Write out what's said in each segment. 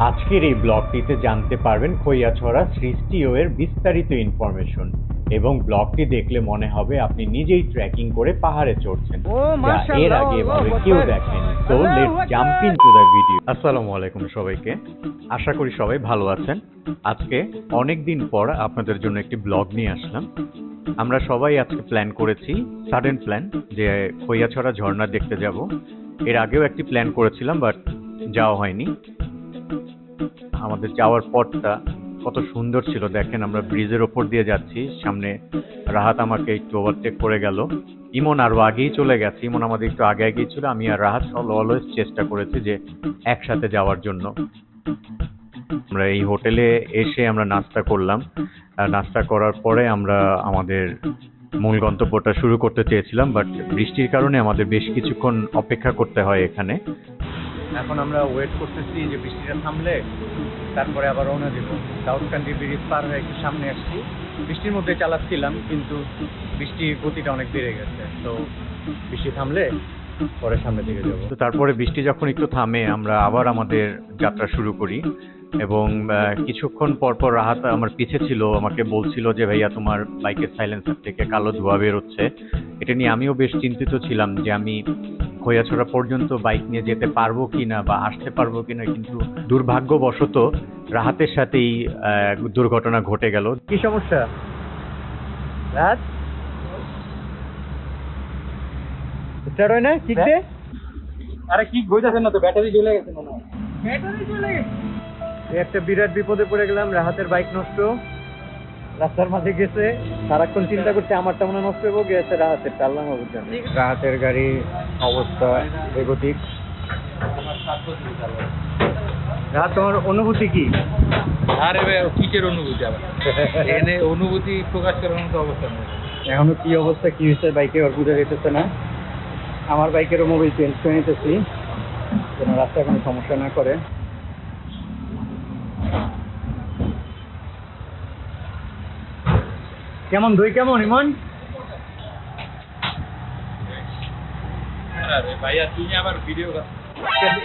আজকের এই ব্লগটিতে জানতে পারবেন খৈয়াছড়া সৃষ্টি ও এর বিস্তারিত ইনফরমেশন এবং ব্লগটি দেখলে মনে হবে আপনি নিজেই ট্রেকিং করে পাহাড়ে চড়ছেন। যা এর আগে এভাবে কেউ। দেখেনি। তো আকবার। জাম্প ইনটু দ্য ভিডিও আসসালামু আলাইকুম সবাইকে। আশা করি সবাই ভালো আছেন। আজকে অনেক দিন পর আপনাদের জন্য একটি ব্লগ নিয়ে আসলাম। আমরা সবাই আজকে প্ল্যান করেছি সাডেন প্ল্যান যে খৈয়াছড়া ঝর্ণা দেখতে যাব। এর আগেও একটি প্ল্যান করেছিলাম বাট যাওয়া হয়নি। আমাদের যাওয়ার পথটা কত সুন্দর ছিল। দেখেন আমরা ব্রিজের ওপর দিয়ে যাচ্ছি, সামনে রাহাত আমাকে একটু ওভারটেক করে গেল। ইমন আরও আগেই চলে গেছে। ইমন আমাদের একটু আগে আগেই ছিল। আমি আর রাহাত অলওয়েজ চেষ্টা করেছি যে একসাথে যাওয়ার জন্য। আমরা এই হোটেলে এসে আমরা নাস্তা করলাম। নাস্তা করার পরে আমরা আমাদের মূল গন্তব্যটা শুরু করতে চেয়েছিলাম বাট বৃষ্টির কারণে আমাদের বেশ কিছুক্ষণ অপেক্ষা করতে হয় এখানে। এখন আমরা ওয়েট করতেছি যে বৃষ্টিটা থামলে, তারপরে আবার রওনা দেব। সাউথ কান্ট্রি ব্রিজ পার হয়ে একটু সামনে আসছি। বৃষ্টির মধ্যে চালাচ্ছিলাম, কিন্তু বৃষ্টির গতিটা অনেক বেড়ে গেছে। তো বৃষ্টি থামলে পরে সামনে দিকে যাব। তো তারপরে বৃষ্টি যখন একটু থামে, আমরা আবার আমাদের যাত্রা শুরু করি। এবং আহ, কিছুক্ষণ পর পর রাহাত আমার পিছে ছিল আমাকে বলছিল যে ভাইয়া তোমার বাইকের সাইলেন্সার থেকে কালো ধোঁয়া বেরোচ্ছে এটা নিয়ে আমিও বেশ চিন্তিত ছিলাম যে আমি খৈয়াছড়া পর্যন্ত বাইক নিয়ে যেতে পারব কিনা বা আসতে পারব কিনা কিন্তু দুর্ভাগ্যবশত রাহাতের সাথেই আহ, দুর্ঘটনা ঘটে গেল। কি সমস্যা? রাত স্টার্ট হয় না কিকতে আরে কি গইতাছেন না তো ব্যাটারি চলে গেছে মনে হয়। একটা বিরাট বিপদে পড়ে গেলাম রাহাতের বাইক নষ্ট। রাস্তার মাঝে গেছে সারাক্ষণ চিন্তা করতে আমারটা মনে নষ্ট হব গেছে রাহাতের টাল্লাম রাহাতের গাড়ি অবস্থা বেগতিক। রাহাত তোমার অনুভূতি কি? আরে ভাই কিসের অনুভূতি আবার? এনে অনুভূতি প্রকাশ করার মতো অবস্থা নেই। এখনও কি অবস্থা কি হয়েছে? বাইকে ওর বোঝা যেতেছে না। আমার বাইকেরও মোবাইল চেঞ্জ করে নিতেছি। যেন রাস্তায় কোনো সমস্যা না করে। কেমন দই কেমন ইমন? তুমি ভিডিও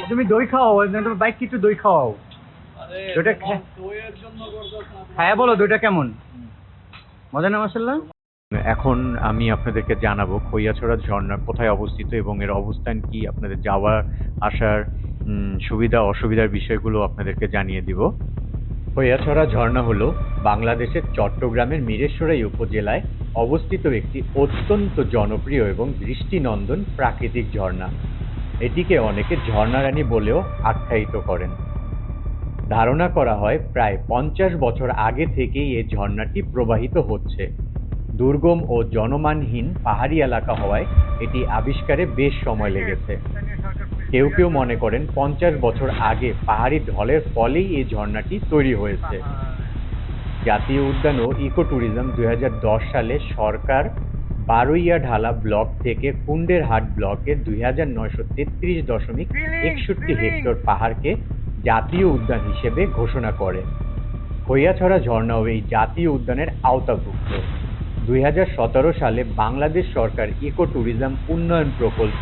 তুমি দই খাও তোমার বাইক কিছু দই খাওয়াও? দইটা হ্যাঁ বলো দইটা কেমন? মজা না মাসাল্লাহ এখন আমি আপনাদেরকে জানাব খৈয়াছড়া ঝর্ণা কোথায় অবস্থিত এবং এর অবস্থান কি আপনাদের যাওয়া আসার সুবিধা অসুবিধার বিষয়গুলো আপনাদেরকে জানিয়ে দিব। খৈয়াছড়া ঝর্ণা হলো বাংলাদেশের চট্টগ্রামের মিরেশ্বরাই উপজেলায় অবস্থিত একটি অত্যন্ত জনপ্রিয় এবং দৃষ্টিনন্দন প্রাকৃতিক ঝর্ণা। এটিকে অনেকে ঝর্ণারানী বলেও আখ্যায়িত করেন। ধারণা করা হয় প্রায় পঞ্চাশ বছর আগে থেকেই এই ঝর্ণাটি প্রবাহিত হচ্ছে। দুর্গম ও জনমানহীন পাহাড়ি এলাকা হওয়ায় এটি আবিষ্কারে বেশ সময় লেগেছে। কেউ কেউ মনে করেন পঞ্চাশ বছর আগে পাহাড়ি ঢলের ফলেই এই ঝর্ণাটি তৈরি হয়েছে। জাতীয় উদ্যান ও ইকো ট্যুরিজম দুই সালে সরকার বারুইয়া ঢালা ব্লক থেকে কুন্ডের হাট ব্লকের দুই হাজার নয়শো তেত্রিশ দশমিক একষট্টি হেক্টর পাহাড়কে জাতীয় উদ্যান হিসেবে ঘোষণা করে। খৈয়াছড়া ঝর্ণাও এই জাতীয় উদ্যানের আওতাভুক্ত। দুই হাজার সতেরো সালে বাংলাদেশ সরকার ইকো ট্যুরিজম উন্নয়ন প্রকল্প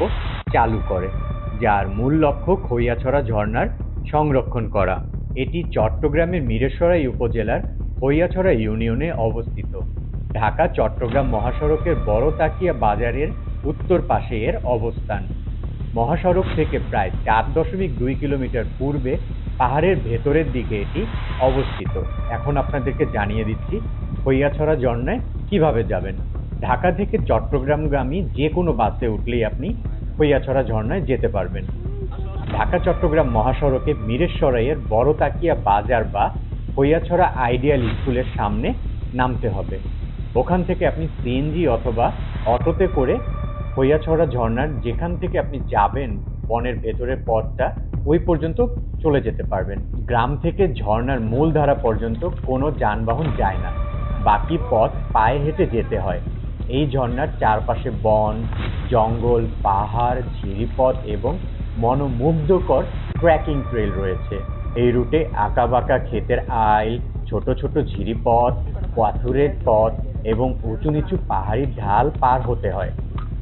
চালু করে। যার মূল লক্ষ্য খৈয়াছড়া ঝর্ণার সংরক্ষণ করা। এটি চট্টগ্রামের মিরেশ্বরাই উপজেলার খৈয়াছড়া ইউনিয়নে অবস্থিত। ঢাকা, চট্টগ্রাম মহাসড়কের বড় তাকিয়া বাজারের উত্তর পাশে এর অবস্থান। মহাসড়ক থেকে প্রায় চার দশমিক দুই কিলোমিটার পূর্বে পাহাড়ের ভেতরের দিকে এটি অবস্থিত। এখন আপনাদেরকে জানিয়ে দিচ্ছি খৈয়াছড়া ঝর্ণায় কীভাবে যাবেন। ঢাকা থেকে চট্টগ্রামগামী যে কোনো বাসে উঠলেই আপনি খৈয়াছড়া ঝর্ণায় যেতে পারবেন। ঢাকা, চট্টগ্রাম মহাসড়কে মিরেশ্বরাইয়ের বড় তাকিয়া বাজার বা খৈয়াছড়া আইডিয়াল স্কুলের সামনে নামতে হবে। ওখান থেকে আপনি সিএনজি অথবা অটোতে করে খৈয়াছড়া ঝর্ণার যেখান থেকে আপনি যাবেন, বনের ভেতরের পথটা, ওই পর্যন্ত চলে যেতে পারবেন। গ্রাম থেকে ঝর্ণার মূল ধারা পর্যন্ত কোনো যানবাহন যায় না। বাকি পথ পায়ে হেঁটে যেতে হয়। এই ঝর্ণার চারপাশে বন, জঙ্গল, পাহাড়, ঝিরিপথ এবং মনোমুগ্ধকর ট্রেকিং ট্রেল রয়েছে। এই রুটে আঁকাবাঁকা ক্ষেতের আইল, ছোট ছোট ঝিরিপথ, পাথুরের পথ এবং উঁচু নিচু পাহাড়ি ঢাল পার হতে হয়।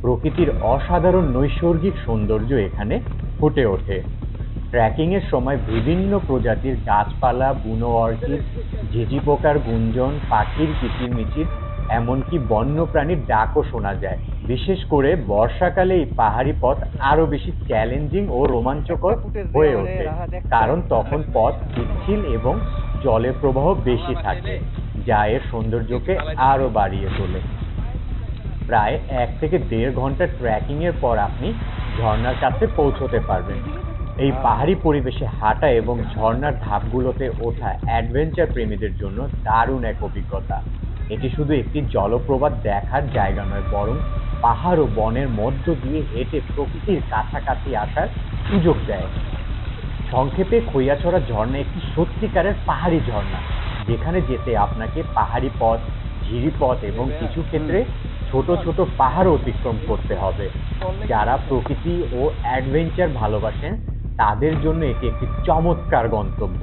প্রকৃতির অসাধারণ নৈসর্গিক সৌন্দর্য এখানে ফুটে ওঠে। ট্রেকিংয়ের সময় বিভিন্ন প্রজাতির গাছপালা, বুনো অর্কিড ঝিঝি পোকার গুঞ্জন, পাখির কিচিরমিচির এমনকি বন্যপ্রাণীর ডাকও শোনা যায়। বিশেষ করে বর্ষাকালে এই পাহাড়ি পথ আরও বেশি চ্যালেঞ্জিং ও রোমাঞ্চকর হয়ে ওঠে, কারণ তখন পথ পিচ্ছিল এবং জলের প্রবাহ বেশি থাকে, যা এর সৌন্দর্যকে আরও বাড়িয়ে তোলে। প্রায় এক থেকে দেড় ঘণ্টা ট্রেকিং এর পর আপনি ঝর্ণার কাছে পৌঁছতে পারবেন। এই পাহাড়ি পরিবেশে হাঁটা এবং ঝর্ণার ধাপগুলোতে ওঠা অ্যাডভেঞ্চার প্রেমীদের জন্য দারুণ এক অভিজ্ঞতা। এটি শুধু একটি জলপ্রপাত দেখার জায়গা নয়, বরং পাহাড় ও বনের মধ্য দিয়ে হেঁটে প্রকৃতির কাছাকাছি আসার সুযোগ দেয়। সংক্ষেপে খৈয়াছড়া ঝর্ণা একটি সত্যিকারের পাহাড়ি ঝর্ণা, যেখানে যেতে আপনাকে পাহাড়ি পথ ঝিরিপথ এবং কিছু ক্ষেত্রে ছোট ছোট পাহাড় অতিক্রম করতে হবে। যারা প্রকৃতি ও অ্যাডভেঞ্চার ভালোবাসেন, তাদের জন্য এটি একটি চমৎকার গন্তব্য।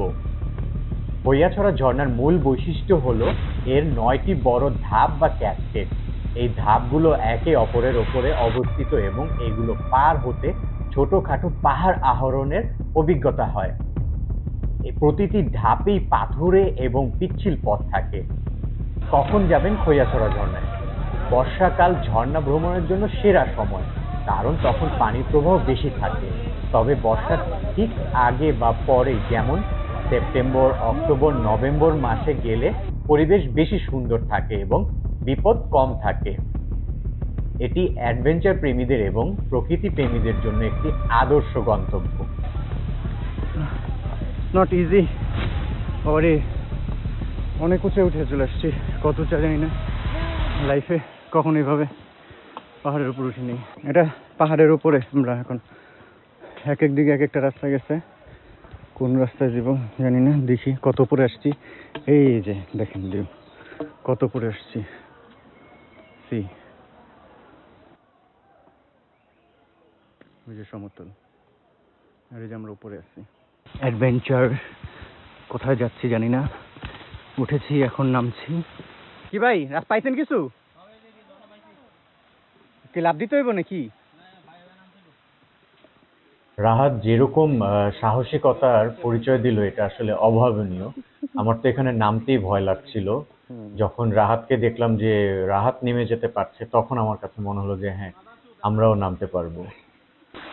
হইয়াছড়া ঝর্ণার মূল বৈশিষ্ট্য হলো এর নয়টি বড় ধাপ বা ক্যাসকেড এই ধাপগুলো একে অপরের ওপরে অবস্থিত এবং এগুলো পার হতে ছোটখাটো পাহাড় আহরণের অভিজ্ঞতা হয়। এই প্রতিটি ধাপেই পাথুরে এবং পিচ্ছিল পথ থাকে। কখন যাবেন খৈয়াছড়া ঝর্ণায়? বর্ষাকাল ঝর্ণা ভ্রমণের জন্য সেরা সময়, কারণ তখন পানির প্রবাহ বেশি থাকে। তবে বর্ষার ঠিক আগে বা পরে যেমন সেপ্টেম্বর, অক্টোবর, নভেম্বর মাসে গেলে পরিবেশ বেশি সুন্দর থাকে এবং বিপদ কম থাকে। এটি অ্যাডভেঞ্চার প্রেমীদের এবং প্রকৃতি প্রেমীদের জন্য একটি আদর্শ গন্তব্য। নট ইজি বাবারে অনেক উঁচে উঠে চলে আসছি। কত উঁচা জানি না। লাইফে কখন এভাবে পাহাড়ের উপর উঠিনি। এটা পাহাড়ের উপরে আমরা এখন। এক এক দিকে এক একটা রাস্তা গেছে। কোন রাস্তায় যাব জানি না, দেখি কত উপরে আসছি। এই যে দেখেন দিও কত উপরে আসছি। সি। ওই যে সমতল। আর এই যে আমরা উপরে আছি। অ্যাডভেঞ্চার, কোথায় যাচ্ছি জানি না। উঠেছি, এখন নামছি। কি ভাই রাস্তা পাইছেন কিছু? কি লাভ দিতে হইব নাকি? রাহাত যেরকম সাহসিকতার পরিচয় দিল এটা আসলে অভাবনীয়। আমার তো এখানে নামতেই ভয় লাগছিল। যখন রাহাতকে দেখলাম যে রাহাত নেমে যেতে পারছে তখন আমার কাছে মনে হলো যে হ্যাঁ আমরাও নামতে পারব।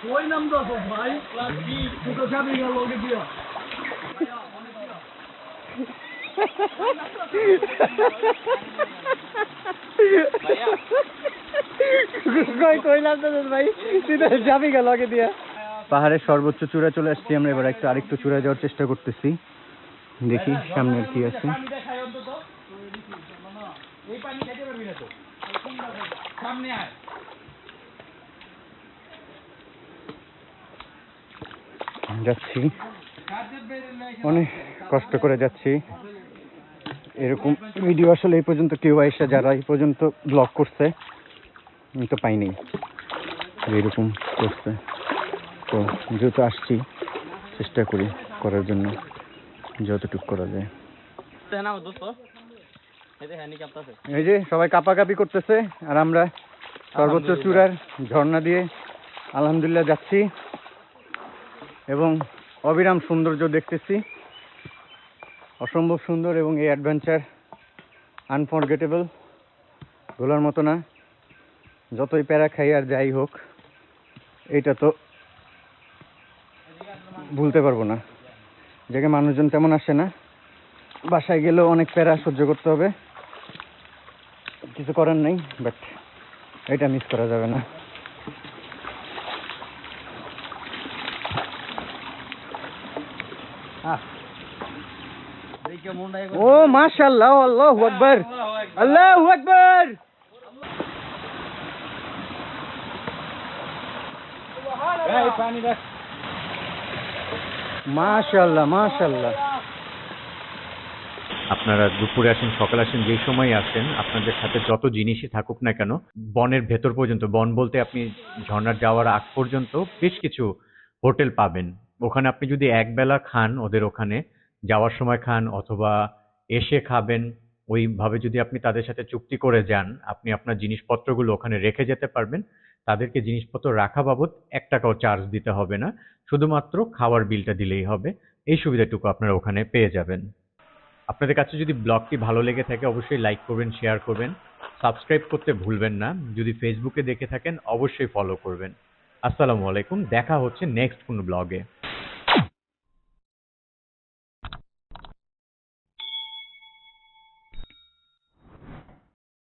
কইলাম তো ভাই তুই তো যাবি গা লগে দিয়া। পাহাড়ের সর্বোচ্চ চূড়া চলে আসছি আমরা, এবার একটু আরেকটু চূড়া যাওয়ার চেষ্টা করতেছি। দেখি সামনে কি আছে। যাচ্ছি। অনেক কষ্ট করে যাচ্ছি। এরকম ভিডিও আসলে এই পর্যন্ত কেউ আইসা, যারা এই পর্যন্ত ব্লগ করছে, আমি তো পাইনি। এরকম করছে। তো যেহেতু আসছি চেষ্টা করি করার জন্য যতটুকু করা যায়। এই যে সবাই কাপাকাপি করতেছে আর আমরা সর্বোচ্চ চূড়ার ঝর্ণা দিয়ে আলহামদুলিল্লাহ যাচ্ছি এবং অবিরাম সৌন্দর্য দেখতেছি। অসম্ভব সুন্দর এবং এই অ্যাডভেঞ্চার আনফরগেটেবল ভোলার মতো না। যতই প্যারা খাই আর যাই হোক এটা তো ভুলতে পারব না। জায়গায় মানুষজন তেমন আসে না। বাসায় গেলেও অনেক প্যারা সহ্য করতে হবে। কিছু করার নেই বাট এটা মিস করা যাবে না। ও, মাশাআল্লাহ, আল্লাহু আকবার। আল্লাহু আকবার। পানি দেখ। মাশাআল্লাহ মাশাআল্লাহ। আপনারা দুপুরে আসেন, সকালে আসেন যেই সময় আসেন, আপনাদের সাথে যত জিনিসই থাকুক না কেন, বনের ভেতর পর্যন্ত, বন বলতে আপনি ঝর্ণার যাওয়ার আগ পর্যন্ত বেশ কিছু হোটেল পাবেন। ওখানে আপনি যদি একবেলা খান ওদের ওখানে, যাওয়ার সময় খান অথবা এসে খাবেন, ওইভাবে যদি আপনি তাদের সাথে চুক্তি করে যান, আপনি আপনার জিনিসপত্রগুলো ওখানে রেখে যেতে পারবেন। তাদেরকে জিনিসপত্র রাখা বাবদ এক টাকাও চার্জ দিতে হবে না। শুধুমাত্র খাওয়ার বিলটা দিলেই হবে। এই সুবিধাটুকু আপনারা ওখানে পেয়ে যাবেন। আপনাদের কাছে যদি ব্লগটি ভালো লেগে থাকে, অবশ্যই লাইক করবেন শেয়ার করবেন। সাবস্ক্রাইব করতে ভুলবেন না। যদি ফেসবুকে দেখে থাকেন, অবশ্যই ফলো করবেন। আসসালামু আলাইকুম। দেখা হচ্ছে নেক্সট কোনো ব্লগে